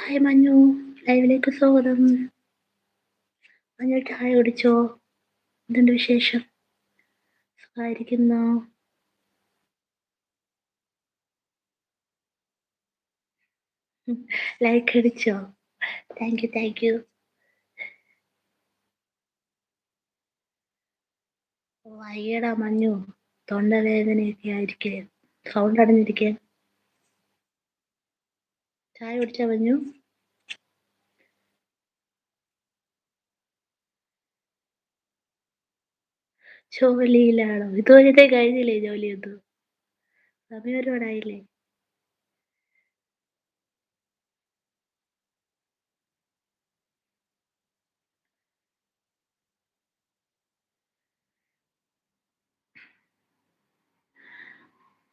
Hi മഞ്ഞു. ലൈവിലേക്ക് സ്വാഗതം. മഞ്ഞു ചായ കുടിച്ചോ? എന്തുണ്ട് വിശേഷം? സുഖമായിരിക്കുന്നോ? ലൈക്ക് അടിച്ചോ? Thank you thank you. വയ്യടാ മഞ്ഞു. തൊണ്ടവേദനയൊക്കെ ആയിരിക്കേ. സൗണ്ട് അടഞ്ഞിരിക്കേ. ചായ കുടിച്ചാ മഞ്ഞു ജോലിയിലാണോ ഇതുവരെ കഴിഞ്ഞില്ലേ ജോലിയൊന്നും? സമയം ഒരുപാടായില്ലേ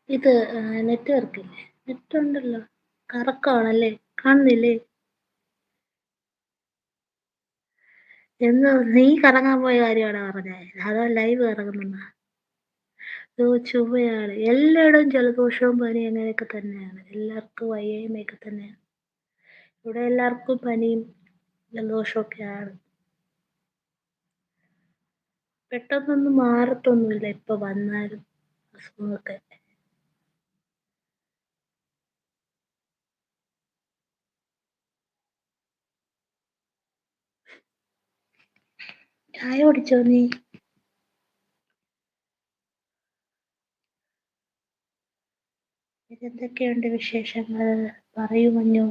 ഇത് നെറ്റ്വർക്ക് ഇല്ലേ നെറ്റ് ഉണ്ടല്ലോ. കറക്കമാണല്ലേ? കാണുന്നില്ലേ? എന്ന് നീ കറങ്ങാൻ പോയ കാര്യമാണ് പറഞ്ഞേ? അതോ ലൈവ് കറങ്ങുന്ന ഓ ചുമയാണ്. എല്ലായിടവും ജലദോഷവും പനി അങ്ങനെയൊക്കെ തന്നെയാണ്. എല്ലാവർക്കും വയ്യയുമൊക്കെ തന്നെയാണ്. ഇവിടെ എല്ലാവർക്കും പനിയും ജലദോഷമൊക്കെയാണ്. പെട്ടെന്നൊന്നും മാറത്തൊന്നുമില്ല ഇപ്പൊ വന്നാലും അസുഖമൊക്കെ. ചായ കുടിച്ചോ നീ? എന്തൊക്കെയുണ്ട് വിശേഷങ്ങൾ? പറയൂ മഞ്ഞു.